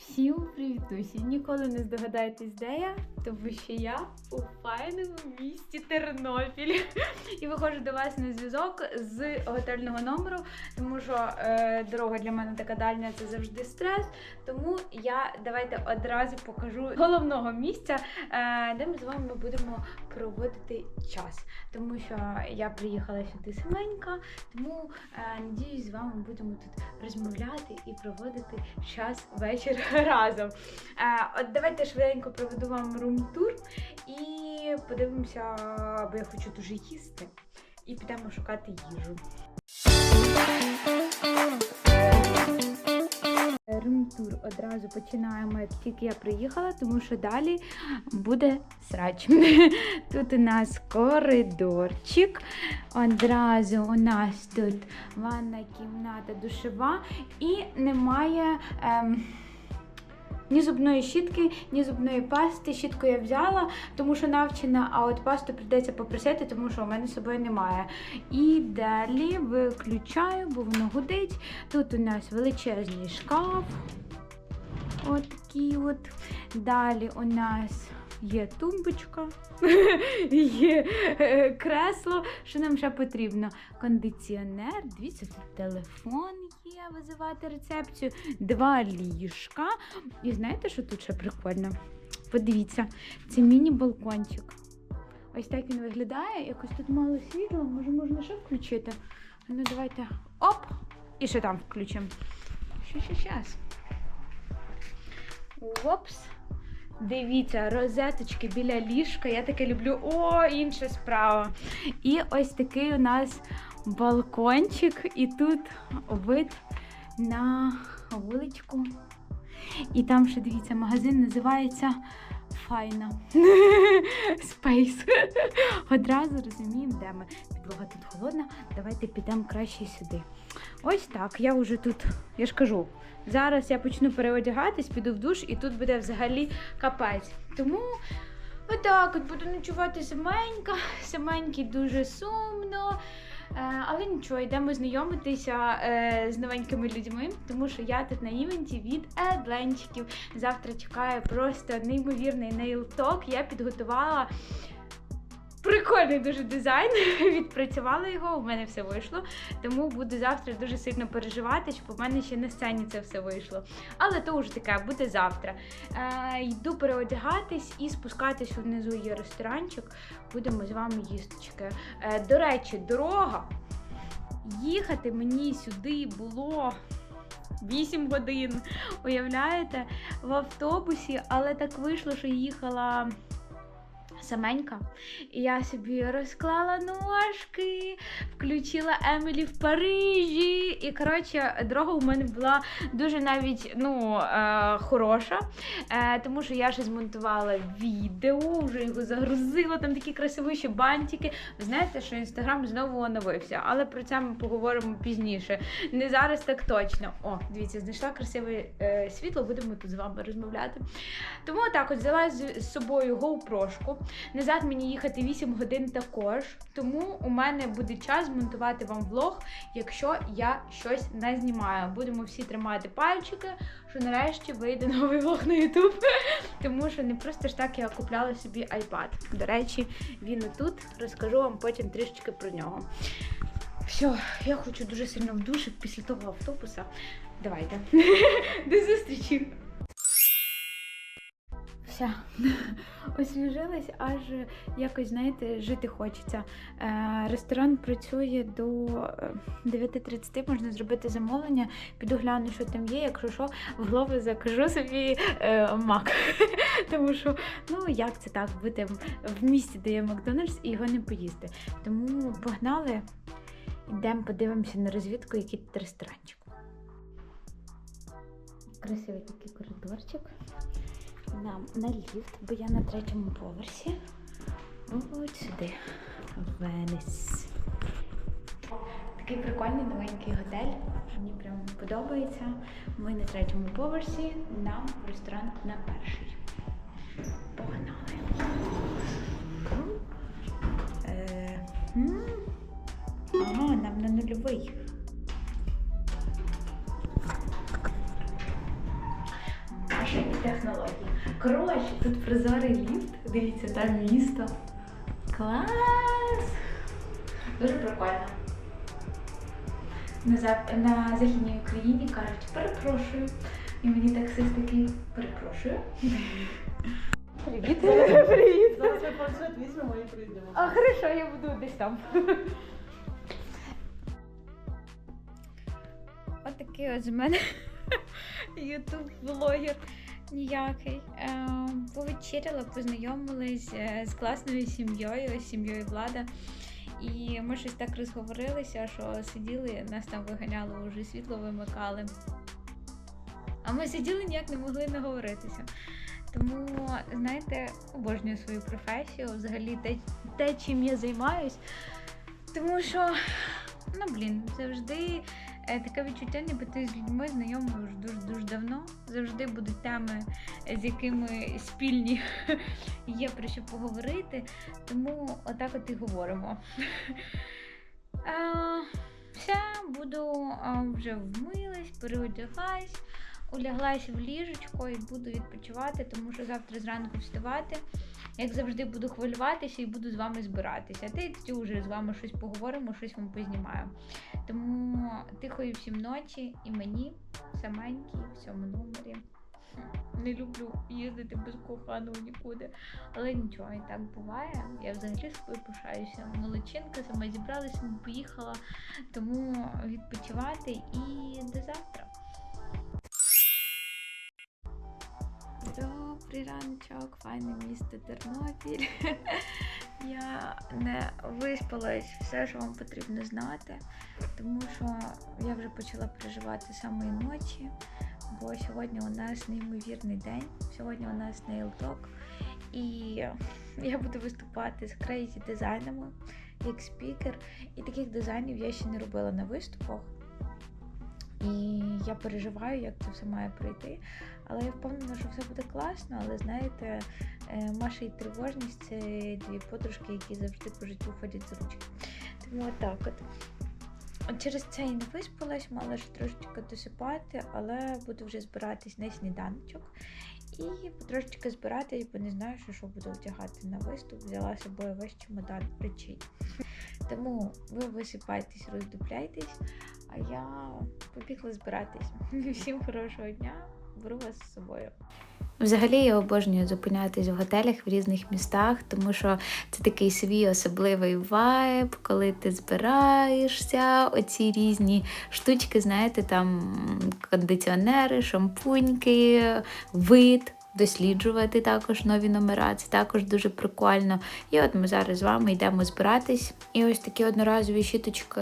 Всім привітусі! Ніколи не здогадаєтесь, де я, тому що я у файному місті Тернопіль. І виходжу до вас на зв'язок з готельного номеру, тому що е, дорога для мене така дальня це завжди стрес. Тому я давайте одразу покажу головного місця, е, де ми з вами будемо проводити час. Тому що я приїхала сюди саменька, тому е, надіюсь, з вами будемо тут розмовляти і проводити час вечір разом. Е, от давайте швиденько проведу вам рум-тур і подивимося, бо я хочу дуже їсти. І підемо шукати їжу. Рум-тур одразу починаємо, як тільки я приїхала, тому що далі буде срач. Тут у нас коридорчик. Одразу у нас тут ванна кімната душева і немає. Ем, ні зубної щітки, ні зубної пасти. Щітку я взяла, тому що навчена, а от пасту прийдеться попросити, тому що у мене з собою немає. І далі виключаю, бо воно гудить. Тут у нас величезний шкаф. От такий от. Далі у нас є тумбочка, є е, кресло. Що нам ще потрібно? Кондиціонер, дивіться, тут телефон є, визивати рецепцію, два ліжка. І знаєте, що тут ще прикольно? Подивіться, це міні-балкончик. Ось так він виглядає. Якось тут мало світла, може можна ще включити. Ну, давайте. Оп! І ще там включимо. Що, що, щас. Опс. Дивіться, розеточки біля ліжка. Я таке люблю. О, інша справа. І ось такий у нас балкончик, і тут вид на вуличку. І там ще дивіться, магазин називається Файна Спейс. Одразу розуміємо, де ми. Підлога тут холодна. Давайте підемо краще сюди. Ось так. Я вже тут, я ж кажу, зараз я почну переодягатись, піду в душ, і тут буде взагалі капець. Тому отак от буду ночувати саменька, саменький дуже сумно. Е, Але нічого, йдемо знайомитися е, з новенькими людьми, тому що я тут на івенті від Едленчиків. Завтра чекаю просто неймовірний нейл-ток. Я підготувала прикольний дуже дизайн. Відпрацювала його, у мене все вийшло. Тому буду завтра дуже сильно переживати, щоб у мене ще на сцені це все вийшло. Але то вже таке, буде завтра. Е, йду переодягатись і спускатись внизу є ресторанчик. Будемо з вами їсточки. Е, до речі, дорога. Їхати мені сюди було 8 годин. Уявляєте, в автобусі, але так вийшло, що їхала. Саменька, і я собі розклала ножки, включила Емілі в Парижі. І коротше, дорога у мене була дуже навіть ну, е, хороша, е, тому що я ще змонтувала відео, вже його загрузила, там такі красивіші бантики. Ви знаєте, що інстаграм знову оновився, але про це ми поговоримо пізніше. Не зараз так точно. О, дивіться, знайшла красиве е, світло, будемо тут з вами розмовляти. Тому так от взяла з, собою GoPro-шку. Назад мені їхати 8 годин також. Тому у мене буде час змонтувати вам влог, якщо я щось не знімаю. Будемо всі тримати пальчики, що нарешті вийде новий влог на YouTube. Тому що не просто ж так я купляла собі iPad. До речі, він отут. Розкажу вам потім трішечки про нього. Все, я хочу дуже сильно в душ після того автобуса. Давайте. До зустрічі! Все, освіжилась, аж якось, знаєте, жити хочеться. Е, ресторан працює до е, 9.30, можна зробити замовлення, піду гляну, що там є. Якщо що, в голову закажу собі е, мак. Тому що, ну як це так, бути в місті, де є Макдональдс, і його не поїсти. Тому погнали, йдемо подивимося на розвідку, який тут ресторанчик. Красивий такий коридорчик нам на ліфт, бо я на третьому поверсі. От сюди. Венес. Такий прикольний новенький готель. Мені прям подобається. Ми на третьому поверсі, нам ресторан на перший. Дивіться, там місто. Клас! Дуже прикольно. На, зап... на Західній Україні кажуть, перепрошую. І мені таксист такий перепрошую. Привіт. Привіт. Зараз ми планшет візьмемо і прийдемо. А хорошо, я буду десь там. От такий от з мене ютуб-блогер ніякий. Ем, Повечеряла, познайомилась е, з класною сім'єю, сім'єю влада. І ми щось так розговорилися, що сиділи, нас там виганяло, вже світло вимикали. А ми сиділи ніяк не могли наговоритися. Тому, знаєте, обожнюю свою професію, взагалі те, те чим я займаюсь. Тому що, ну блін, завжди е, таке відчуття, ніби ти з людьми знайомий вже дуже-дуже давно. Завжди будуть теми, е, з якими спільні є про що поговорити. Тому отак от і говоримо. Е, Все, буду вже вмилась, переодяглась, уляглась в ліжечко і буду відпочивати, тому що завтра зранку вставати. Як завжди, буду хвилюватися і буду з вами збиратися. Тоді вже з вами щось поговоримо, щось вам познімаю. Тому тихої всім ночі і мені саменькій в цьому номері. Не люблю їздити без коханого нікуди. Але нічого, і так буває. Я взагалі собою пишаюся. Молодчинка, сама зібралася, поїхала. Тому відпочивати і до завтра. Добрий раночок, файне місто Тернопіль. Я не виспалась все, що вам потрібно знати, тому що я вже почала переживати самої ночі, бо сьогодні у нас неймовірний день. Сьогодні у нас Talk. І я буду виступати з крейзі дизайнами як спікер. І таких дизайнів я ще не робила на виступах. І я переживаю, як це все має пройти. Але я впевнена, що все буде класно. Але знаєте, е, Маша і тривожність це дві подружки, які завжди по життю ходять за ручки. Тому отак от. Через це і не виспалась, мала ще трошечки досипати, але буду вже збиратись на сніданочок. І потрошечки збиратись, бо не знаю, що, що буду одягати на виступ. Взяла з собою весь чемодан речей. Тому ви висипайтесь, роздупляйтесь, а я побігла збиратись. Всім хорошого дня, беру вас з собою. Взагалі я обожнюю зупинятись в готелях в різних містах, тому що це такий свій особливий вайб, коли ти збираєшся, оці різні штучки, знаєте, там кондиціонери, шампуньки, вид. Досліджувати також нові номера, це також дуже прикольно. І от ми зараз з вами йдемо збиратись. І ось такі одноразові щіточки,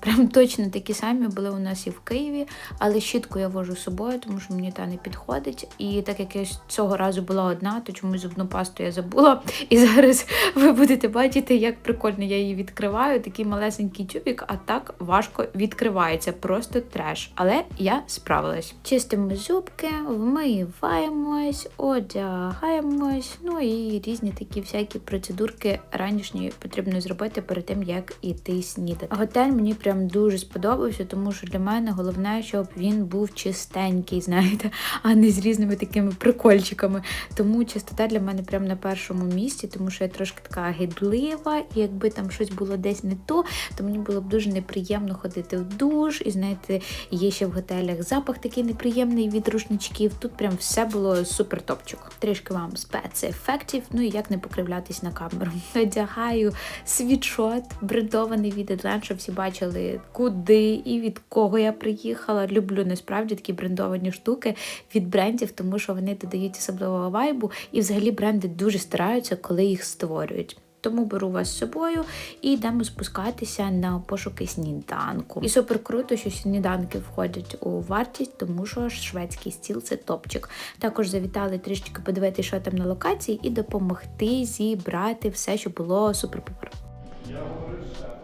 прям точно такі самі були у нас і в Києві, але щітку я вожу з собою, тому що мені та не підходить. І так як я цього разу була одна, то чомусь зубну пасту я забула. І зараз ви будете бачити, як прикольно я її відкриваю. Такий малесенький тюбік, а так важко відкривається. Просто треш. Але я справилась. Чистимо зубки, вмиваємось, одягаємось. Ну і різні такі всякі процедурки ранішні потрібно зробити перед тим, як іти снідати. Готель мені прям дуже сподобався, тому що для мене головне, щоб він був чистенький, знаєте, а не з різними такими прикольчиками. Тому чистота для мене прям на першому місці, тому що я трошки така гидлива, і якби там щось було десь не то, то мені було б дуже неприємно ходити в душ. І знаєте, є ще в готелях запах такий неприємний від рушничків. Тут прям все було супер топчик. Трішки вам спецефектів, ну і як не покривлятись на камеру. Одягаю світшот, брендований від Едлен, щоб всі бачили, куди і від кого я приїхала. Люблю насправді такі брендовані штуки від брендів, тому що вони додають особливого вайбу, і взагалі бренди дуже стараються, коли їх створюють. Тому беру вас з собою і йдемо спускатися на пошуки сніданку. І супер круто, що сніданки входять у вартість, тому що шведський стіл це топчик. Також завітали трішечки подивитися, що там на локації, і допомогти зібрати все, що було супер-пупер.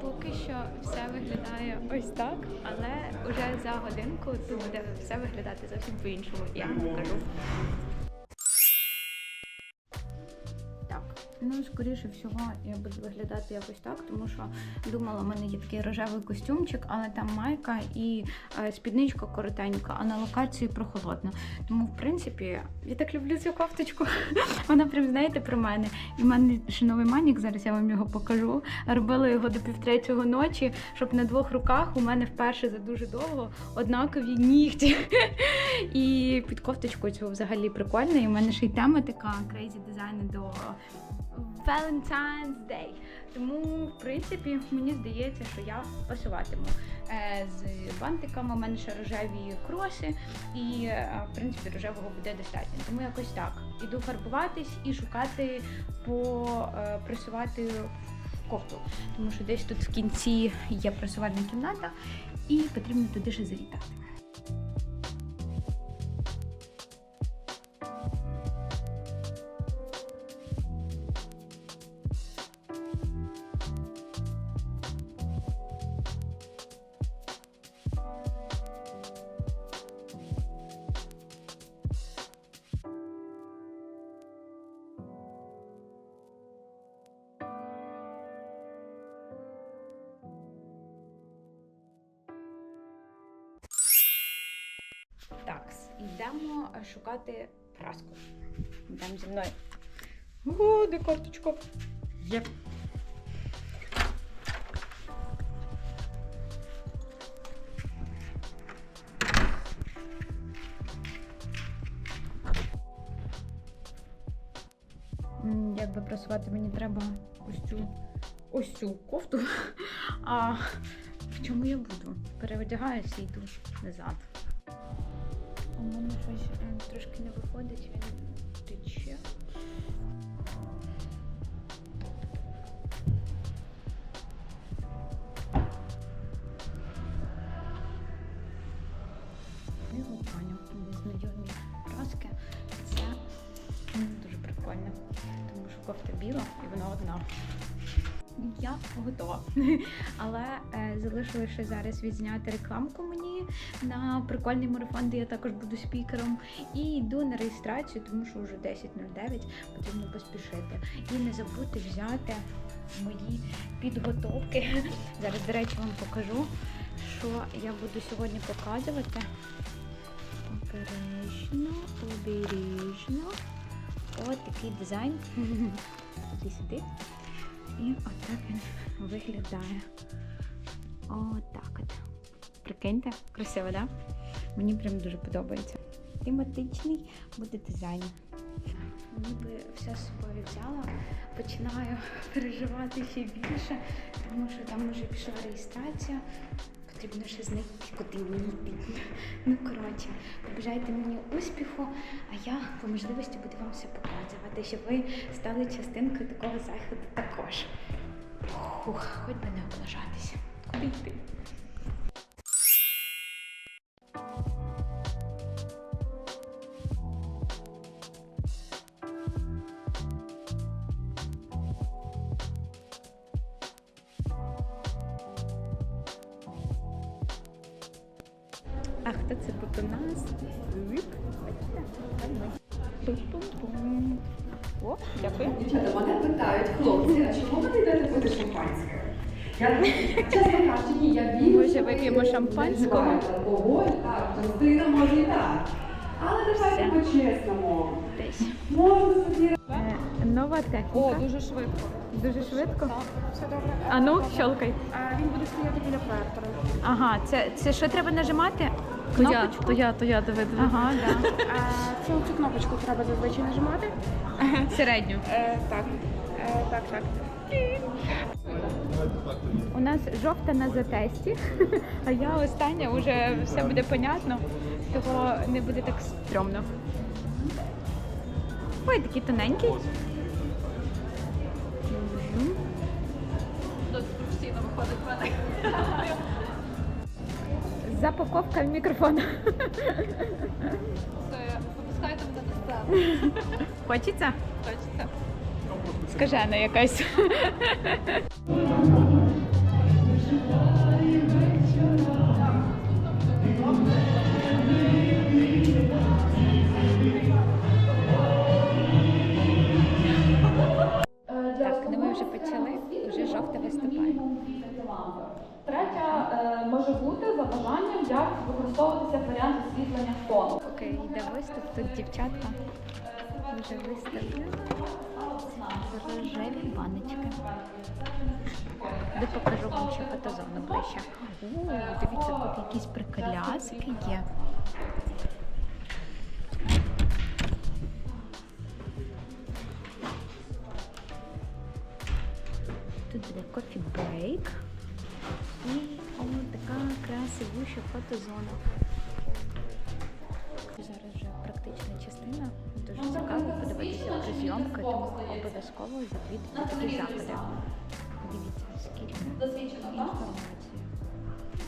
Поки що все виглядає ось так, але вже за годинку тут буде все виглядати зовсім по-іншому. Я вам покажу. Ну, скоріше всього, я буду виглядати якось так, тому що думала, в мене є такий рожевий костюмчик, але там майка і е, спідничка коротенька, а на локації прохолодно. Тому, в принципі, я так люблю цю кофточку. Вона прям, знаєте, про мене. І в мене ще новий манік, зараз я вам його покажу. Робила його до півтретього ночі, щоб на двох руках у мене вперше за дуже довго однакові нігті. І під кофточкою цього взагалі прикольно. І в мене ще й тема така crazy дизайни до Valentine's Day. Тому, в принципі, мені здається, що я пасуватиму е, з бантиками. У мене ще рожеві кроси, і е, в принципі рожевого буде достатньо. Тому якось так. Іду фарбуватись і шукати по е, пресувати кофту. Тому що десь тут в кінці є пресувальна кімната, і потрібно туди ще завітати. Так, йдемо е, шукати праску. Йдемо зі мною. О, де карточка? Є. Якби прасувати мені треба ось цю ось цю кофту. А в чому я буду? Переодягаюся і йду назад. Мене щось трошки не виходить, він тече. Незнайомі праски. Це дуже прикольно, тому що кофта біла і вона одна. Я готова. Але е, залишилося ще зараз відзняти рекламку мені на прикольний марафон, де я також буду спікером. І йду на реєстрацію, тому що вже 10.09 потрібно поспішити. І не забудьте взяти мої підготовки. Зараз, до речі, вам покажу, що я буду сьогодні показувати. Обережно, обережно. Ось такий дизайн. Туди сюди. І отак він виглядає. Отак от. Прикиньте, красиво, да? Мені прям дуже подобається. Тематичний буде дизайн. Ніби все з собою взяла, починаю переживати ще більше, тому що там вже пішла реєстрація. Потрібно ще знайти, куди йти. Ну, коротше, побажайте мені успіху, а я по можливості буду вам все показувати, щоб ви стали частинкою такого заходу також. Ух, хоч би не облажатися. Куди йти? Це, це що треба нажимати? То я, Кнопочку? то я, то я, диви, диви. Ага, да. А цю, цю кнопочку треба зазвичай нажимати. Середню. Е, так. Е, так, так. У нас жовта на затесті, а я остання вже все буде понятно, того не буде так стрьомно. Ой, такий тоненький. Запаковка в мікрофон. Е, Випускайте мене на сцену. Хочеться? Хочеться. Скажена якась. Так, ну ми вже почали, вже жовте виступає може бути за бажанням, як використовуватися варіант освітлення фону. Окей, йде виступ. Тут дівчатка вже виставлена. Рожеві баночки. Де покажу вам ще фотозону ближче. О, дивіться, тут якісь приколясики є. Тут буде кофі брейк. І о, така красивуща фотозона. Зараз вже практична частина. Дуже цікаво подивитися про зйомки, тому обов'язково відвідати такі заходи. Дивіться, скільки інформації.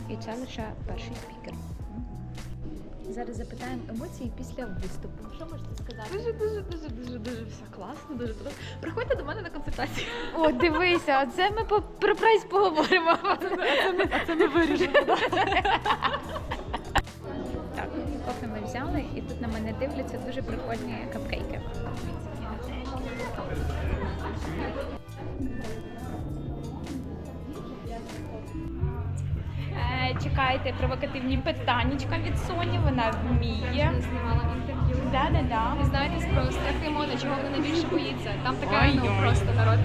І це лише перший спікер. Зараз запитаємо емоції після виступу. Що можете сказати? Дуже, дуже, дуже, дуже, дуже все класно, дуже дуже. Приходьте до мене на консультацію. О, дивися, оце ми по, про прайс поговоримо. А це не вирішено. Так, кофе ми взяли, і тут на мене дивляться дуже прикольні капкейки. Чекайте провокативні питаннячка від Соні, вона вміє. Знімала інтерв'ю. Да-да-да. Ви знаєте про страхи моди, чого вона найбільше боїться? Там така ну просто народ.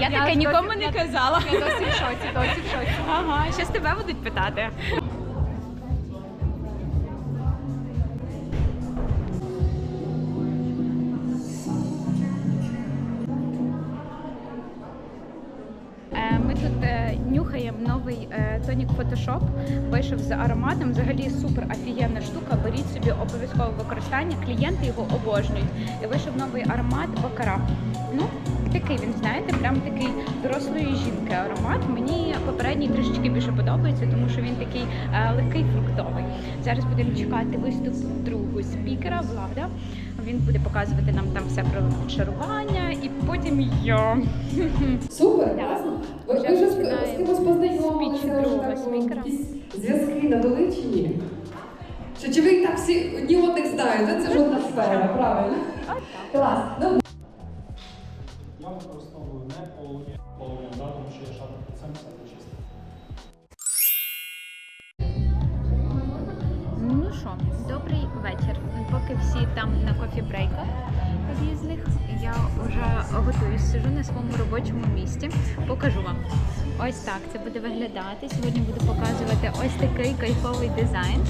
Я таке досі- нікому не казала. Я досі в шоці, досі в шоці. Ага, щас тебе будуть питати. Photoshop. Вийшов з ароматом. Взагалі супер офігенна штука. Беріть собі обов'язкове використання. Клієнти його обожнюють. І вийшов новий аромат Бакара. Ну, такий він, знаєте, прям такий дорослої жінки аромат. Мені попередній трішечки більше подобається, тому що він такий е, легкий фруктовий. Зараз будемо чекати виступ другого спікера, влада. Він буде показувати нам там все про шарування, і потім я. Супер, Так. З, кимось познайомилися? Якісь зв'язки надали чи ні? Чи, чи ви їх так всі одні одних знаєте? Це ж одна сфера, правильно? Клас. Ну, Я використовую не полум'я, полум'я, тому що я шарю під цим все чисто. Ну що, добрий вечір. Поки всі там на кофі-брейках різних, я вже готуюсь, сижу на своєму робочому місці. Покажу вам. Ось так це буде виглядати. Сьогодні буду показувати ось такий кайфовий дизайн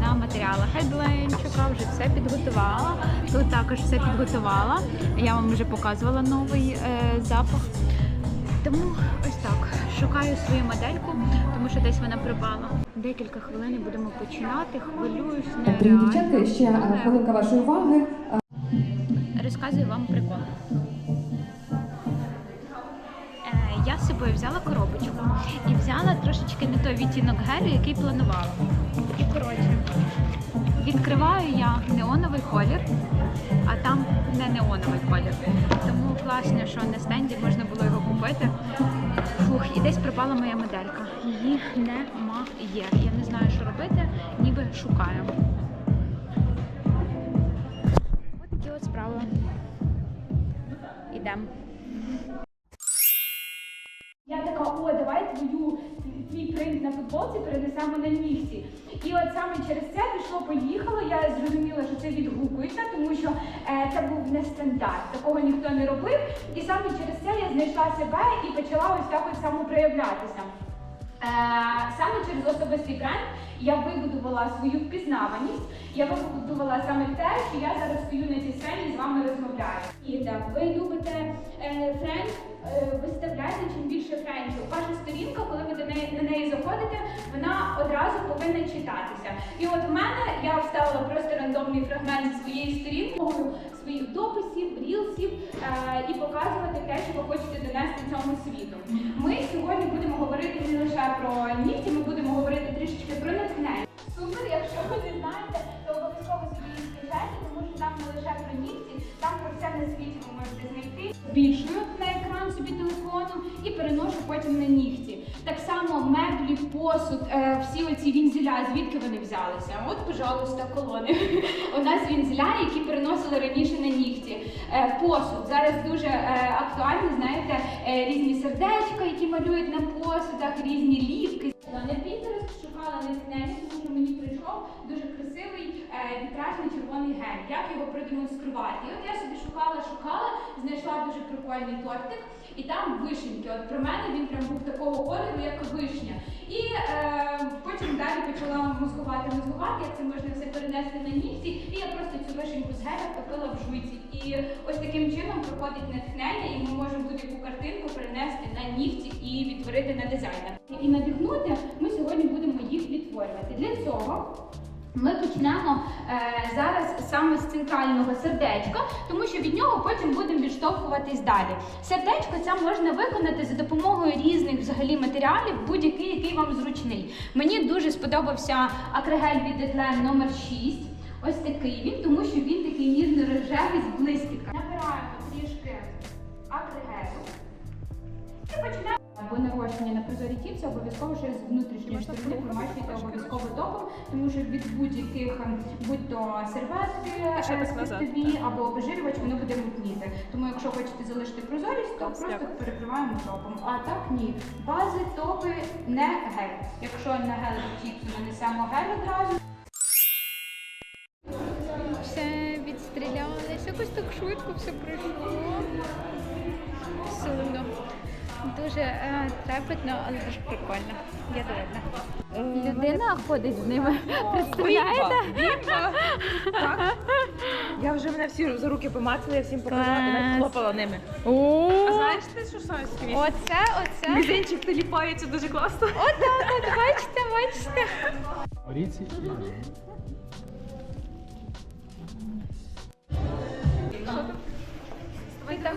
на матеріалах хедлайнчика. Вже все підготувала. Тут також все підготувала. Я вам вже показувала новий е, запах. Тому ось так. Шукаю свою модельку, тому що десь вона пропала. Декілька хвилин будемо починати. Хвилююсь нереально. дівчатка, ще е, хвилинка вашої уваги. Розказую вам прикол. Е, Я з собою взяла коробочку і взяла трошечки не той відтінок гелю, який планувала. І коротше, відкриваю я неоновий колір, а там не неоновий колір. Тому класно, що на стенді можна було його купити. Фух, і десь пропала моя моделька. Її немає. Я не знаю, що робити, ніби шукаю. Такі. Ідемо. Я така, о, давай твою твій принт на футболці перенесемо на нігті. І от саме через це пішло, поїхало. Я зрозуміла, що це відгукується, тому що е, це був не стандарт. Такого ніхто не робив. І саме через це я знайшла себе і почала ось так от самопроявлятися. Е, Саме через особистий бренд я вибудувала свою впізнаваність. Я вибудувала саме те, що я зараз стою на цій сцені з вами розмовляю. І так, ви любите е, френд, е, виставляйте чим більше френдів. Ваша сторінка, коли ви на неї заходите, вона одразу повинна читатися. І от в мене я вставила просто рандомний фрагмент зі своєї сторінки, своїх дописів, рілсів е, і показувати те, що ви хочете донести цьому світу. Ми сьогодні будемо говорити не лише про нігті, ми будемо говорити трішечки про натхнення. Супер, якщо ви не знаєте, то обов'язково собі скачайте, тому що там не лише про нігті, там про все на світі ви можете знайти. Збільшую на екран собі телефоном і переношу потім на нігті. Так само меблі, посуд, е, всі оці вінзеля, звідки вони взялися? От, пожалуйста, колони. У нас вінзеля, які переносили раніше на нігті. Е, Посуд зараз дуже е, актуально, знаєте, різні сердечка, які малюють на посудах, різні лівки. На Pinterest шукала натхнення, тому що мені прийшов дуже красивий вітражний червоний гель. Як його продемонструвати? І от я собі шукала, шукала, знайшла дуже прикольний тортик, і там вишеньки. От про мене він прям був такого кольору, як вишня. І е, потім далі почала мозгувати, мозгувати, як це можна все перенести на нігті. І я просто цю вишеньку з геля втопила в жуйці. І ось таким чином проходить натхнення, і ми можемо будь-яку картинку перенести на нігті і відтворити на дизайнер. І надихнути ми сьогодні будемо їх відтворювати. Для цього. Ми почнемо е, зараз саме з центрального сердечка, тому що від нього потім будемо відштовхуватись далі. Сердечко це можна виконати за допомогою різних взагалі матеріалів, будь-який, який вам зручний. Мені дуже сподобався акригель від Deadline номер 6 Ось такий він, тому що він такий ніжно-рожевий з блискітками. Набираємо трішки акригелю і починаємо. Або нарощення на прозорі тіпси, обов'язково ще з внутрішньої сторони промащуйте обов'язково топом, тому що від будь-яких ем, будь то серветки е, спиртові або обезжирювач, воно буде мутніти. Тому якщо хочете залишити прозорість, то просто Дякую. перекриваємо топом. А так ні. Бази, топи, не гель. Якщо на гель тіпсу нанесемо гель одразу. Все відстрілялися, якось так швидко все пройшло. Сумно. Дуже е, трепетно, але дуже прикольно. Я довольна. Людина ходить з ними. Представляєте? Я вже мене всі за руки помацала, я всім показала, і навіть хлопала ними. О, А знаєш ти, що саме сквіт? оце, оце. Мізинчик теліпається дуже класно. Отак, от бачите, бачите. Ріці і Ви там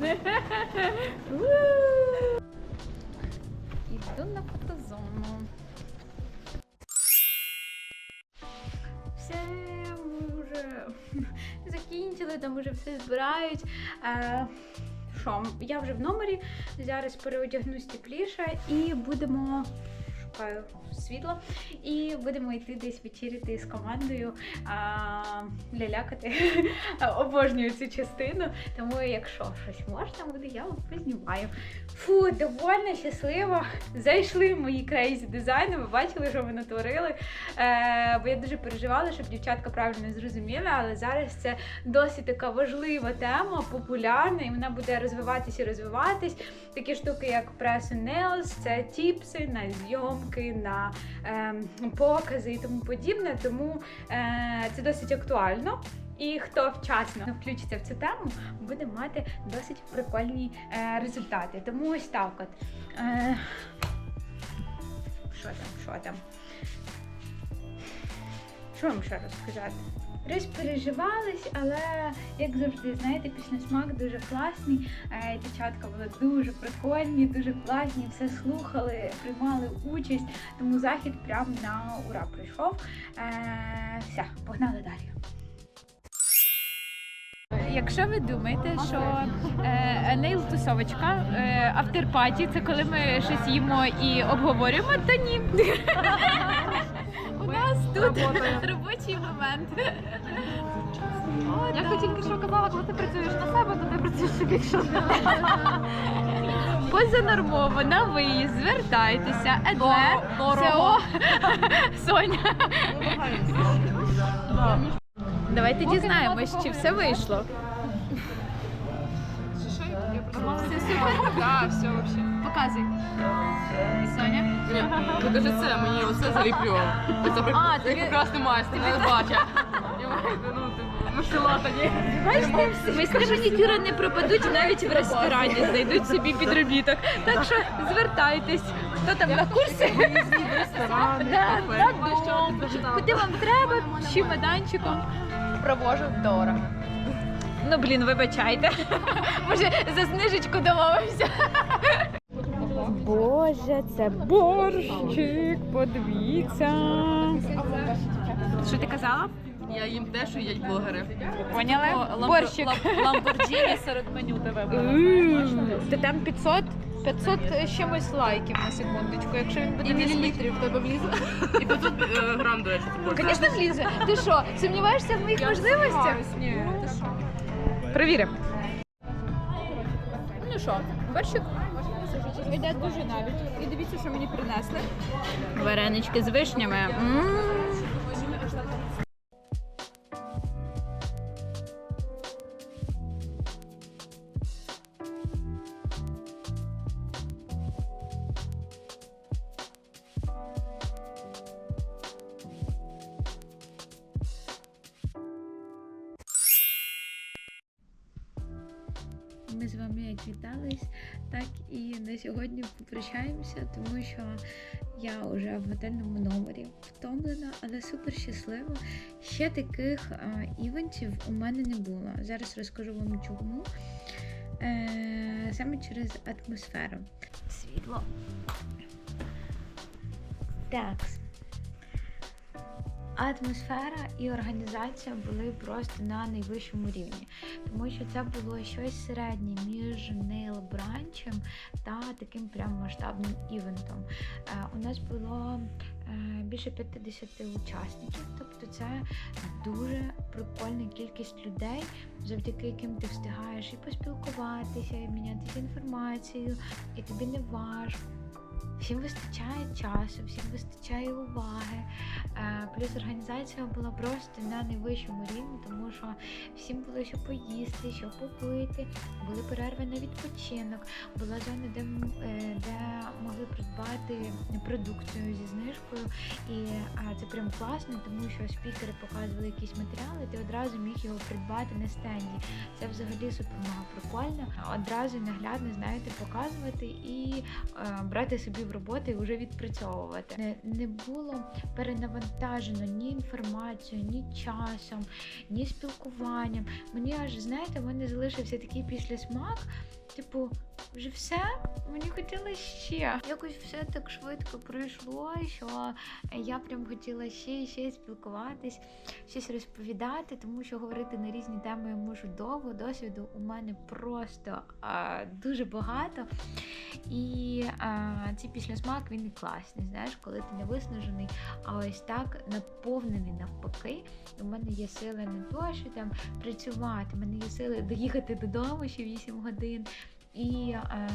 Іду на фотозону. Все, ми вже закінчили, там вже все збирають. Е, Що, я вже в номері, зараз переодягнусь тепліше і будемо. Шукаю світло і будемо йти десь вечеряти з командою а, лялякати. Обожнюю цю частину. Тому якщо щось можна буде, я вам познімаю. Фу, довольно щаслива. Зайшли мої крейзі дизайни. Ви бачили, що ми натворили. Е, бо я дуже переживала, щоб дівчатка правильно зрозуміли, але зараз це досить така важлива тема, популярна, і вона буде розвиватися і розвиватись. Такі штуки, як прес Nails, це тіпси на зйомки, на ем, покази і тому подібне. Тому е, це досить актуально. І хто вчасно включиться в цю тему, буде мати досить прикольні е, результати. Тому ось так от. Е, що там, що там? Що вам ще розказати? Розпереживались, але як завжди, знаєте, після смак дуже класний. Е, Дівчатка були дуже прикольні, дуже класні, все слухали, приймали участь. Тому захід прям на ура прийшов. Е, все, погнали далі. Якщо ви думаєте, що е, нейл тусовочка, е, автерпаті це коли ми щось їмо і обговорюємо, то ні. Тут робочий момент. Я хоч тільки що казала, коли ти працюєш на себе, то ти працюєш собі якщо Позанормована виїзд, звертайтеся. Едлер, СО, Соня. Давайте дізнаємось, чи все вийшло. Все супер? Так, все вообще. Показуй. Соня. Покажи це, мені оце заліплювало. Це А, тобі- прекрасний майстер, не бача. Ну, типу, ми села тоді. Бачите, майстри манікюра не пропадуть навіть в ресторані, знайдуть собі підробіток. Так що звертайтесь. Хто там на курсі? Да. Куди вам треба, чемоданчиком. Провожу дорого. Ну, блін, вибачайте. Може, за знижечку домовимося. Боже, це борщик, подивіться. Що ти казала? Я їм те, що їдять блогери. Поняли? Борщик. Ламборджіні серед меню тебе Та там 500, 500 з чимось лайків на секундочку, якщо він буде І мілілітрів в тебе влізе. І 500 е, грам, до речі. Звісно, влізе. Ти що, сумніваєшся в моїх можливостях? Ні, ти що? Перевіримо. Ну що, борщик Йде дуже навіть. І дивіться, що мені принесли. Варенички з вишнями. М. Ми з вами як вітались, так і на сьогодні попрощаємося, тому що я вже в готельному номері втомлена, але супер щаслива. Ще таких а, івентів у мене не було. Зараз розкажу вам чому. Е, саме через атмосферу. Світло. Так. Атмосфера і організація були просто на найвищому рівні, тому що це було щось середнє між нейл бранчем та таким прям масштабним івентом. Е, у нас було е, більше 50 учасників, тобто це дуже прикольна кількість людей, завдяки яким ти встигаєш і поспілкуватися, і мінятися інформацією, і тобі не важко. Всім вистачає часу, всім вистачає уваги. Е, Плюс організація була просто на найвищому рівні, тому що всім було що поїсти, що попити, були перерви на відпочинок, була зона, де, е, де могли придбати продукцію зі знижкою. І це прям класно, тому що спікери показували якісь матеріали, ти одразу міг його придбати на стенді. Це взагалі супер мега прикольно. Одразу наглядно знаєте показувати і е, брати собі в роботи вже відпрацьовувати. Не, не було перенавантажено ні інформацією, ні часом, ні спілкуванням. Мені аж знаєте, в мене залишився такий післясмак. Типу, вже все, мені хотілося ще. Якось все так швидко пройшло, що я прям хотіла ще і ще спілкуватись, щось розповідати, тому що говорити на різні теми я можу довго. Досвіду у мене просто а, дуже багато. І а, цей післясмак він класний. Знаєш, коли ти не виснажений, а ось так наповнений навпаки. У мене є сили не то, що там працювати, у мене є сили доїхати додому ще 8 годин і е,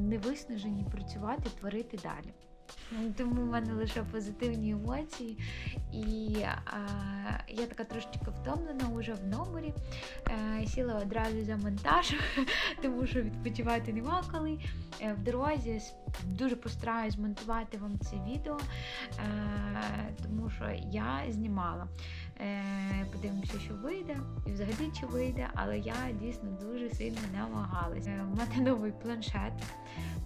не виснажені працювати, творити далі. Ну, Тому в мене лише позитивні емоції, і е, я така трошечки втомлена вже в номері. Е, сіла одразу за монтаж, тому що відпочивати нема коли. Е, в дорозі дуже постараюсь змонтувати вам це відео, е, тому що я знімала. Е, подивимося, що вийде, і взагалі чи вийде, але я дійсно дуже сильно намагалась. Е, У мене новий планшет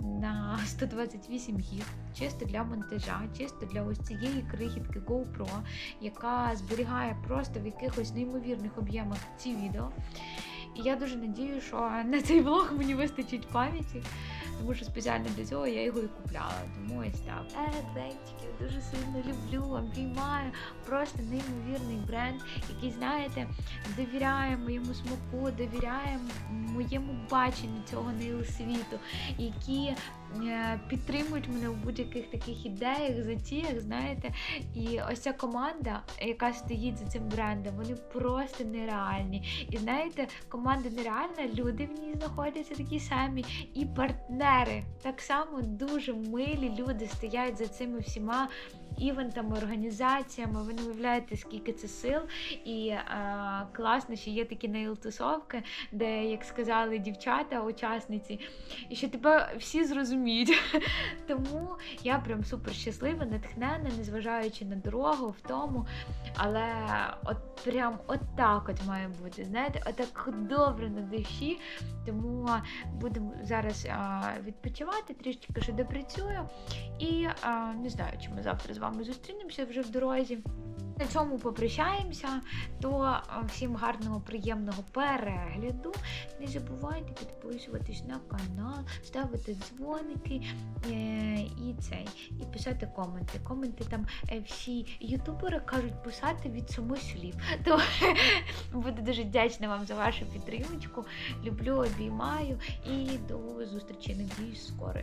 на 128 гіг, чисто для монтажа, чисто для ось цієї крихітки GoPro, яка зберігає просто в якихось неймовірних об'ємах ці відео. І я дуже надію, що на цей влог мені вистачить пам'яті, тому що спеціально для цього я його і купляла. Тому ось так. Еклентиків дуже сильно люблю, обіймаю. Просто неймовірний бренд, який, знаєте, довіряє моєму смаку, довіряє моєму баченню цього нейл світу, які е, підтримують мене в будь-яких таких ідеях, затіях, знаєте. І ось ця команда, яка стоїть за цим брендом, вони просто нереальні. І знаєте, команда нереальна, люди в ній знаходяться такі самі, і партнери так само дуже милі люди стоять за цими всіма. Івентами, організаціями, ви не уявляєте, скільки це сил, і е, класно, що є такі нейл-тусовки, де, як сказали дівчата, учасниці, і що тебе всі зрозуміють. Тому я прям супер щаслива, натхнена, незважаючи на дорогу, в тому. Але от прям от так от має бути. Знаєте, отак добре на душі. Тому будемо зараз а, відпочивати, трішки ще допрацюю. І а, не знаю, чи ми завтра з вами зустрінемося вже в дорозі. На цьому попрощаємося, то всім гарного, приємного перегляду. Не забувайте підписуватись на канал, ставити дзвоники е, і цей, і писати коменти. Коменти там е, всі ютубери кажуть писати від семи слів. То буду дуже вдячна вам за вашу підтримку. Люблю, обіймаю і до зустрічі. Надіюсь, скоро.